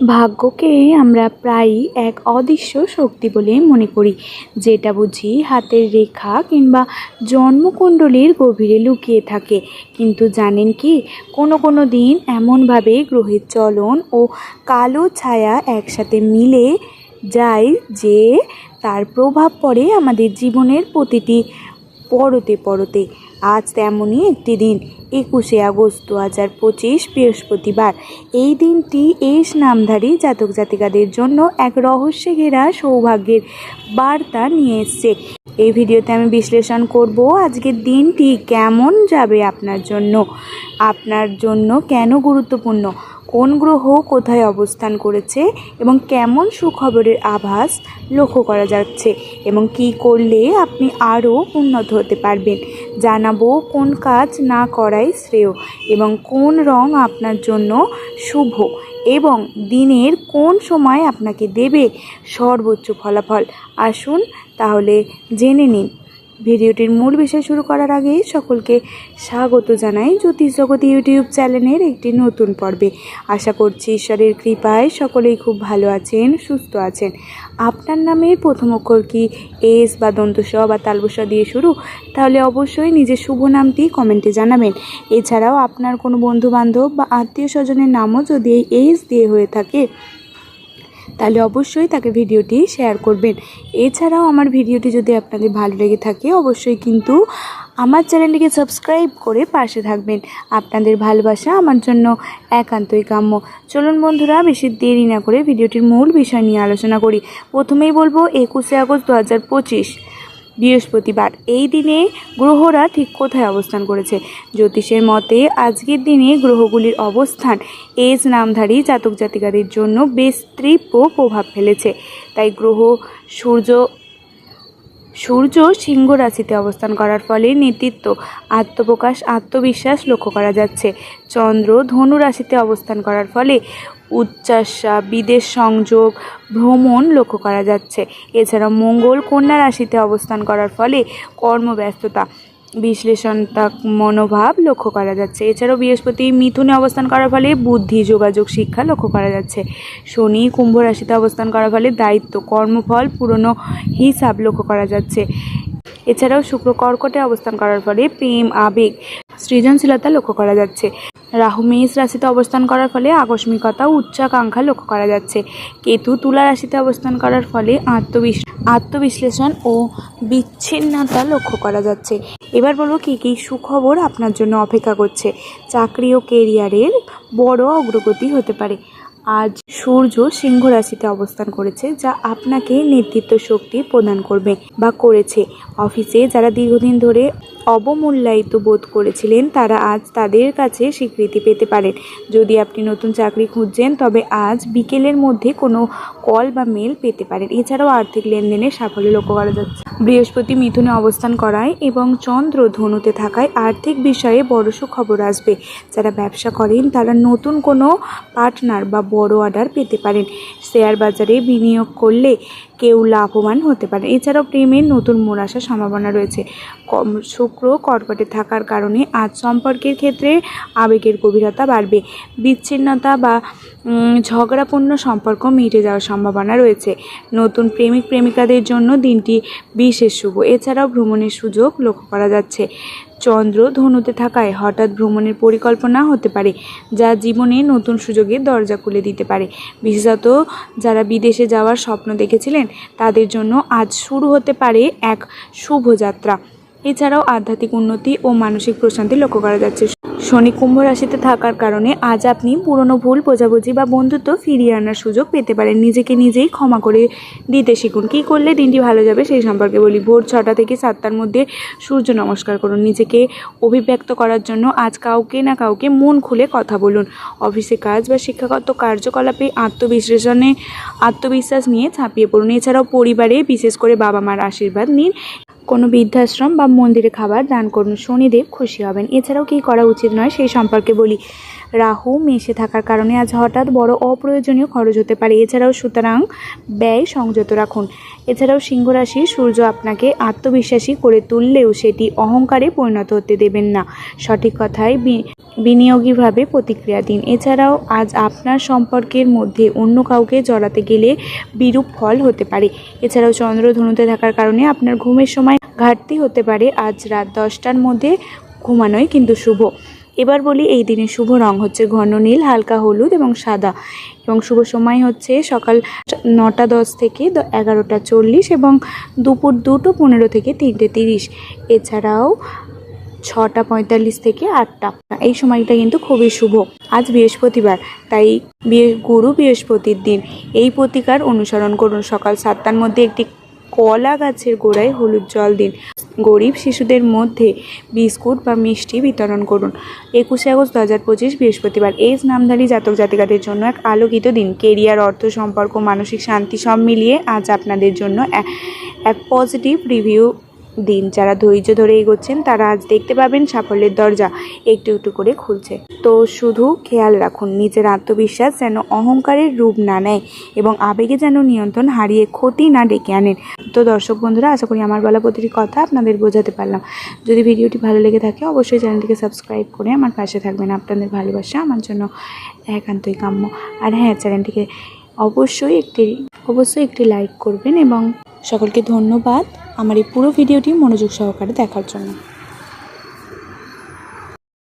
ভাগ্যকে আমরা প্রায়ই এক অদৃশ্য শক্তি বলে মনে করি, যেটা বুঝি হাতের রেখা কিংবা জন্মকুণ্ডলীর গভীরে লুকিয়ে থাকে। কিন্তু জানেন কি, কোনো কোনো দিন এমনভাবে গ্রহের চলন ও কালো ছায়া একসাথে মিলে যায় যে তার প্রভাব পড়ে আমাদের জীবনের প্রতিটি পরতে পরতে। আজ তেমনই একটি দিন, একুশে আগস্ট দু হাজার পঁচিশ বৃহস্পতিবার। এই দিনটি এস নামধারী জাতক জাতিকাদের জন্য এক রহস্যে ঘেরা সৌভাগ্যের বার্তা নিয়ে এসছে। এই ভিডিওতে আমি বিশ্লেষণ করব আজকের দিনটি কেমন যাবে আপনার জন্য? আপনার জন্য কেন গুরুত্বপূর্ণ? কোন গ্রহ কোথায় অবস্থান করেছে? এবং কেমন সুখবরের আভাস লক্ষ্য করা যাচ্ছে? এবং কি করলে আপনি আরও উন্নত হতে পারবেন? জানাব কোন কাজ না করাই শ্রেয়। এবং কোন রং আপনার জন্য শুভ? এবং দিনের কোন সময় আপনাকে দেবে সর্বোচ্চ ফলাফল? আসুন তাহলে জেনে নিন। ভিডিওটির মূল বিষয় শুরু করার আগে সকলকে স্বাগত জানাই জ্যোতিষ জগৎ ইউটিউব চ্যানেলের একটি নতুন পর্বে। আশা করছি ঈশ্বরের কৃপায় সকলেই খুব ভালো আছেন, সুস্থ আছেন। আপনার নামে প্রথম অক্ষর কি, এস বা দন্তস বা তালবস দিয়ে শুরু? তাহলে অবশ্যই নিজের শুভ নামটি কমেন্টে জানাবেন। এছাড়াও আপনার কোনো বন্ধু বান্ধব বা আত্মীয় স্বজনের নামও যদি এই এস দিয়ে হয়ে থাকে তাহলে অবশ্যই তাকে ভিডিওটি শেয়ার করবেন। এছাড়াও আমার ভিডিওটি যদি আপনাদের ভালো লেগে থাকে, অবশ্যই কিন্তু আমার চ্যানেলটিকে সাবস্ক্রাইব করে পাশে থাকবেন। আপনাদের ভালোবাসা আমার জন্য একান্তই কাম্য। চলুন বন্ধুরা, বেশি দেরি না করে ভিডিওটির মূল বিষয় নিয়ে আলোচনা করি। প্রথমেই বলব, একুশে আগস্ট দু হাজার পঁচিশ। বৃহস্পতিবার। এই দিনে গ্রহরা ঠিক কোথায় অবস্থান করেছে? জ্যোতিষের মতে, আজকের দিনে গ্রহগুলির অবস্থান এজ নামধারী জাতক জাতিকাদের জন্য বেশ তীব্র প্রভাব ফেলেছে। তাই গ্রহ, সূর্য সূর্য সিংহ রাশিতে অবস্থান করার ফলে নেতৃত্ব, আত্মপ্রকাশ, আত্মবিশ্বাস লক্ষ্য করা যাচ্ছে। চন্দ্র ধনু রাশিতে অবস্থান করার ফলে উচ্চাসা বিদেশ সংযোগ, ভ্রমণ লক্ষ্য করা যাচ্ছে। এছাড়া মঙ্গল কন্যা রাশিতে অবস্থান করার ফলে কর্মব্যস্ততা বিশ্লেষণতাক মনোভাব লক্ষ্য করা যাচ্ছে। এছাড়াও বৃহস্পতি মিথুনে অবস্থান করার ফলে বুদ্ধি, যোগাযোগ, শিক্ষা লক্ষ্য করা যাচ্ছে। শনি কুম্ভ রাশিতে অবস্থান করার ফলে দায়িত্ব, কর্মফল, পুরনো হিসাব লক্ষ্য করা যাচ্ছে। এছাড়াও শুক্র কর্কটে অবস্থান করার ফলে প্রেম, আবেগ, সৃজনশীলতা লক্ষ্য করা যাচ্ছে। রাহু মেষ রাশিতে অবস্থান করার ফলে আকস্মিকতা, উচ্চাকাঙ্ক্ষা লক্ষ্য করা যাচ্ছে। কেতু তুলা রাশিতে অবস্থান করার ফলে আত্মবিশ আত্মবিশ্লেষণ ও বিচ্ছিন্নতা লক্ষ্য করা যাচ্ছে। এবার বলব কী কী সুখবর আপনার জন্য অপেক্ষা করছে। চাকরি ও কেরিয়ারের বড় অগ্রগতি হতে পারে। আজ সূর্য সিংহ রাশিতে অবস্থান করেছে, যা আপনাকে নেতৃত্ব শক্তি প্রদান করবে বা করেছে। অফিসে যারা দীর্ঘদিন ধরে অবমূল্যায়িত বোধ করেছিলেন, তারা আজ তাদের কাছে স্বীকৃতি পেতে পারেন। যদি আপনি নতুন চাকরি খুঁজছেন, তবে আজ বিকেলের মধ্যে কোনো কল বা মেল পেতে পারেন। এছাড়াও আর্থিক লেনদেনে সাফল্য লক্ষ্য করা যাচ্ছে। বৃহস্পতি মিথুনে অবস্থান করায় এবং চন্দ্র ধনুতে থাকায় আর্থিক বিষয়ে বড় খবর আসবে। যারা ব্যবসা করেন, তারা নতুন কোনো পার্টনার বা বড় অর্ডার পেতে পারেন। শেয়ার বাজারে বিনিয়োগ করলে কেউ লাভবান হতে পারে এছাড়াও প্রেমের নতুন মোড় আসার সম্ভাবনা রয়েছে। শুক্র কর্কটে থাকার কারণে আজ সম্পর্কের ক্ষেত্রে আবেগের গভীরতা বাড়বে। বিচ্ছিন্নতা বা ঝগড়াপূর্ণ সম্পর্ক মিটে যাওয়ার সম্ভাবনা রয়েছে। নতুন প্রেমিক প্রেমিকাদের জন্য দিনটি বিশেষ শুভ। এছাড়াও ভ্রমণের সুযোগ লক্ষ্য করা যাচ্ছে। চন্দ্র ধনুতে থাকায় হঠাৎ ভ্রমণের পরিকল্পনা হতে পারে, যা জীবনে নতুন সুযোগের দরজা খুলে দিতে পারে। বিশেষত যারা বিদেশে যাওয়ার স্বপ্ন দেখেছিলেন, তাদের জন্য আজ শুরু হতে পারে এক শুভযাত্রা এছাড়াও আধ্যাত্মিক উন্নতি ও মানসিক প্রশান্তি লক্ষ্য করা যাচ্ছে। শনি কুম্ভ রাশিতে থাকার কারণে আজ আপনি পুরনো ভুল, বোঝাবুঝি বা বন্ধুত্ব ফিরিয়ে আনার সুযোগ পেতে পারেন। নিজেকে নিজেই ক্ষমা করে দিতে শিখুন। কী করলে দিনটি ভালো যাবে সেই সম্পর্কে বলি। ভোর ছটা থেকে সাতটার মধ্যে সূর্য নমস্কার করুন। নিজেকে অভিব্যক্ত করার জন্য আজ কাউকে না কাউকে মন খুলে কথা বলুন। অফিসে কাজ বা শিক্ষাগত কার্যকলাপে আত্মবিশ্লেষণে, আত্মবিশ্বাস নিয়ে ছাপিয়ে পড়ুন। এছাড়াও পরিবারে বিশেষ করে বাবা মার আশীর্বাদ নিন। কোনো বৃদ্ধাশ্রম বা মন্দিরে খাবার দান করুন, শনিদেব খুশি হবেন। এছাড়াও কী করা উচিত নয় সেই সম্পর্কে বলি। রাহু মেশে থাকার কারণে আজ হঠাৎ বড় অপ্রয়োজনীয় খরচ হতে পারে। এছাড়াও সুতরাং ব্যয় সংযত রাখুন। এছাড়াও সিংহ রাশি সূর্য আপনাকে আত্মবিশ্বাসী করে তুললেও সেটি অহংকারে পরিণত হতে দেবেন না। সঠিক কথায় বিনিয়োগীভাবে প্রতিক্রিয়া দিন। এছাড়াও আজ আপনার সম্পর্কের মধ্যে অন্য কাউকে জড়াতে গেলে বিরূপ ফল হতে পারে। এছাড়াও চন্দ্র ধনুতে থাকার কারণে আপনার ঘুমের সময় ঘাটতি হতে পারে। আজ রাত দশটার মধ্যে ঘুমানোই কিন্তু শুভ। এবার বলি এই দিনের শুভ রং হচ্ছে ঘন নীল, হালকা হলুদ এবং সাদা। এবং শুভ সময় হচ্ছে সকাল নটা দশ থেকে এগারোটা চল্লিশ এবং দুপুর দুটো পনেরো থেকে তিনটে তিরিশ। এছাড়াও ছটা পঁয়তাল্লিশ থেকে আটটা। এই সময়টা কিন্তু খুবই শুভ। আজ বৃহস্পতিবার, তাই গুরু বৃহস্পতির দিন। এই প্রতিকার অনুসরণ করুন। সকাল সাতটার মধ্যে একটি কলা গাছের গোড়ায় হলুদ জল দিন। গরিব শিশুদের মধ্যে বিস্কুট বা মিষ্টি বিতরণ করুন। একুশে আগস্ট দু হাজার পঁচিশ বৃহস্পতিবার। এই নামধারী জাতক জাতিকাদের জন্য এক আলোকিত দিন। কেরিয়ার, অর্থ, সম্পর্ক, মানসিক শান্তি সব মিলিয়ে আজ আপনাদের জন্য এক পজিটিভ রিভিউ দিন যারা ধৈর্য ধরে এগোচ্ছেন, তারা আজ দেখতে পাবেন সাফল্যের দরজা একটু একটু করে খুলছে। তো শুধু খেয়াল রাখুন, নিজের আত্মবিশ্বাস যেন অহংকারের রূপ না নেয় এবং আবেগে যেন নিয়ন্ত্রণ হারিয়ে ক্ষতি না ডেকে আনেন। তো দর্শক বন্ধুরা, আশা করি আমার বলা প্রতিটি কথা আপনাদের বোঝাতে পারলাম। যদি ভিডিওটি ভালো লেগে থাকে, অবশ্যই চ্যানেলটিকে সাবস্ক্রাইব করে আমার পাশে থাকবেন। আপনাদের ভালোবাসা আমার জন্য একান্তই কাম্য। আর হ্যাঁ চ্যানেলটিকে অবশ্যই একটি অবশ্যই একটি লাইক করবেন এবং সকলকে ধন্যবাদ। আমার এই পুরো ভিডিওটি মনোযোগ সহকারে দেখার জন্য।